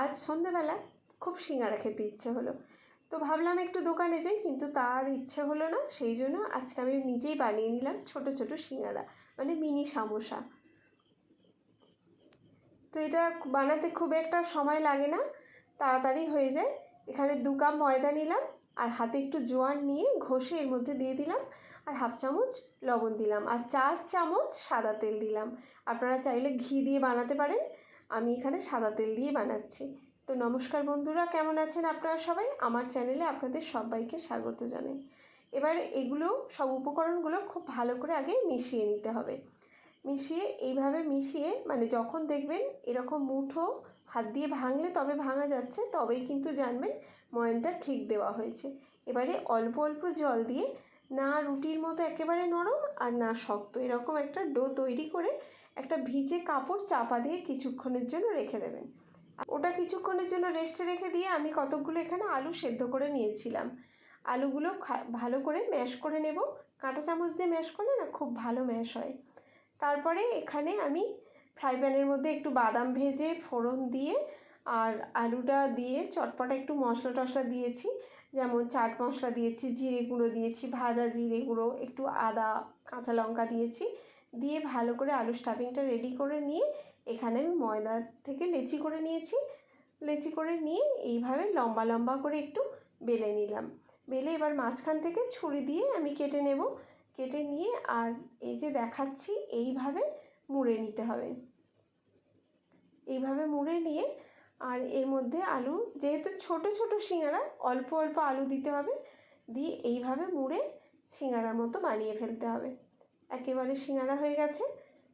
আজ সন্ধেবেলা খুব সিঙ্গারা খেতে ইচ্ছে হলো। তো ভাবলাম একটু দোকানে যাই, কিন্তু তার ইচ্ছে হলো না, সেই জন্য আজকে আমি নিজেই বানিয়ে নিলাম ছোট ছোট সিঙ্গারা মানে মিনি সামোসা। তো এটা বানাতে খুব একটা সময় লাগে না, তাড়াতাড়ি হয়ে যায়। এখানে দু কাপ ময়দা নিলাম, আর হাতে একটু জোয়ান নিয়ে ঘষে এর মধ্যে দিয়ে দিলাম, আর হাফ চামচ লবণ দিলাম, আর চার চামচ সাদা তেল দিলাম। আপনারা চাইলে ঘি দিয়ে বানাতে পারেন আমি এখানে সাদা তেল দিয়ে বানাচ্ছি। তো নমস্কার বন্ধুরা, কেমন আছেন আপনারা সবাই? আমার চ্যানেলে আপনাদের সবাইকে স্বাগত জানাই। এবার এগুলো সব উপকরণগুলো খুব ভালো করে আগে মিশিয়ে নিতে হবে। মিশিয়ে, এইভাবে মিশিয়ে মানে যখন দেখবেন এরকম মুঠো হাত দিয়ে ভাঙলে তবে ভাঙা যাচ্ছে, তবেই কিন্তু জানবেন ময়নটা ঠিক দেওয়া হয়েছে। এবারে অল্প অল্প জল দিয়ে না রুটির মতো একেবারে নরম আর না শক্ত, এরকম একটা ডো তৈরি করে একটা ভিজে কাপড় চাপা দিয়ে কিছুক্ষণের জন্য রেখে দেবেন। ওটা কিছুক্ষণের জন্য রেস্টে রেখে দিয়ে আমি কতকগুলো এখানে আলু সেদ্ধ করে নিয়েছিলাম। আলুগুলো ভালো করে ম্যাশ করে নেব। কাঁটা চামচ দিয়ে ম্যাশ করলে না খুব ভালো ম্যাশ হয়। তারপরে এখানে আমি ফ্রাই প্যানের মধ্যে একটু বাদাম ভেজে ফোড়ন দিয়ে আর আলুটা দিয়ে চটপটা একটু মশলা টশলা দিয়েছি। যেমন চাট মশলা দিয়েছি, জিরে গুঁড়ো দিয়েছি, ভাজা জিরে গুঁড়ো, একটু আদা, কাঁচা লঙ্কা দিয়েছি। দিয়ে ভালো করে আলু স্টাফিংটা রেডি করে নিয়ে এখানে আমি ময়দা থেকে লেচি করে নিয়েছি। লেচি করে নিয়ে এইভাবে লম্বা লম্বা করে একটু বেলে নিলাম। বেলে এবার মাঝখান থেকে ছুরি দিয়ে আমি কেটে নেব। কেটে নিয়ে আর এই যে দেখাচ্ছি, এইভাবে মুড়ে নিতে হবে। এইভাবে মুড়ে নিয়ে আর এর মধ্যে আলু, যেহেতু ছোট ছোট সিঙ্গারা, অল্প অল্প আলু দিতে হবে, দিয়ে এইভাবে মুড়ে সিঙ্গারার মতো বানিয়ে ফেলতে হবে। একেবারে সিঙ্গারা হয়ে গেছে,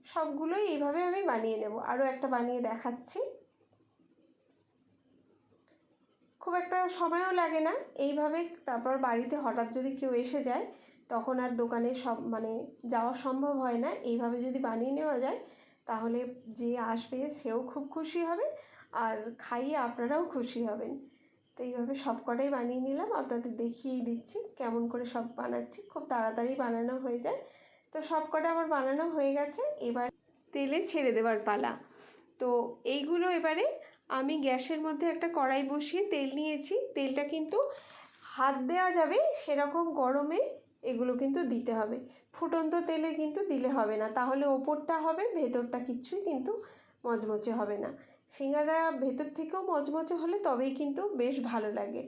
সবগুলোই এইভাবে আমি বানিয়ে নেব। আরও একটা বানিয়ে দেখাচ্ছি। খুব একটা সময়ও লাগে না। এইভাবে তারপর বাড়িতে হঠাৎ যদি কেউ এসে যায় তখন আর দোকানে সব মানে যাওয়া সম্ভব হয় না। এইভাবে যদি বানিয়ে নেওয়া যায়, তাহলে যে আসবে সেও খুব খুশি হবে আর খাইয়ে আপনারাও খুশি হবেন। তো এইভাবে সব কটাই বানিয়ে নিলাম, আপনাদের দেখিয়েই দিচ্ছি কেমন করে সব বানাচ্ছি। খুব তাড়াতাড়ি বানানো হয়ে যায়। তো সব কটা আমার বানানো হয়ে গেছে। এবার তেলে ছেড়ে দেওয়ার পালা। তো এইগুলো এবারে আমি গ্যাসের মধ্যে একটা কড়াই বসিয়ে তেল নিয়েছি। তেলটা কিন্তু হাত দেওয়া যাবে সেরকম গরমে এগুলো কিন্তু দিতে হবে। ফুটন্ত তেলে কিন্তু দিলে হবে না। তাহলে ওপরটা হবে, ভেতরটা কিচ্ছুই কিন্তু মচমচে হবে না। সিঙ্গারা ভেতর থেকেও মচমচে হলে তবেই কিন্তু বেশ ভালো লাগে।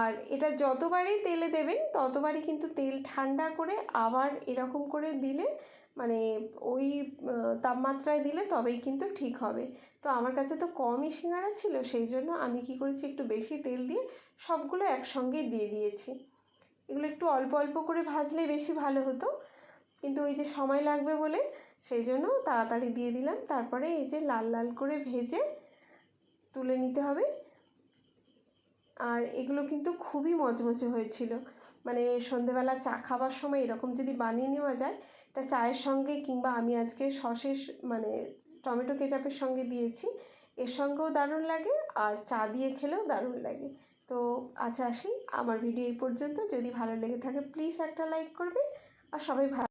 আর এটা যতবারই তেলে দেবেন, ততবারই কিন্তু তেল ঠান্ডা করে আবার এরকম করে দিলে মানে ওই তাপমাত্রায় দিলে তবেই কিন্তু ঠিক হবে। তো আমার কাছে তো কমই সিঙ্গারা ছিল, সেই জন্য আমি কি করেছি, একটু বেশি তেল দিয়ে সবগুলো একসঙ্গে দিয়ে দিয়েছি। এগুলো একটু অল্প অল্প করে ভাজলেই বেশি ভালো হতো। কিন্তু ওই যে সময় লাগবে বলে সেই জন্য তাড়াতাড়ি দিয়ে দিলাম। তারপরে এই যে লাল লাল করে ভেজে তুলে নিতে হবে। আর এগুলো কিন্তু খুবই মচমচে হয়েছিল। মানে সন্ধেবেলা চা খাবার সময় এরকম যদি বানিয়ে নেওয়া যায়, এটা চায়ের সঙ্গে কিংবা আমি আজকে সসের মানে টমেটো কেচাপের সঙ্গে দিয়েছি এর সঙ্গেও দারুণ লাগে আর চা দিয়ে খেলেও দারুণ লাগে। তো আচ্ছা আসি, আমার ভিডিও এই পর্যন্ত। যদি ভালো লেগে থাকে প্লিজ একটা লাইক করবে আর সবাই ভালো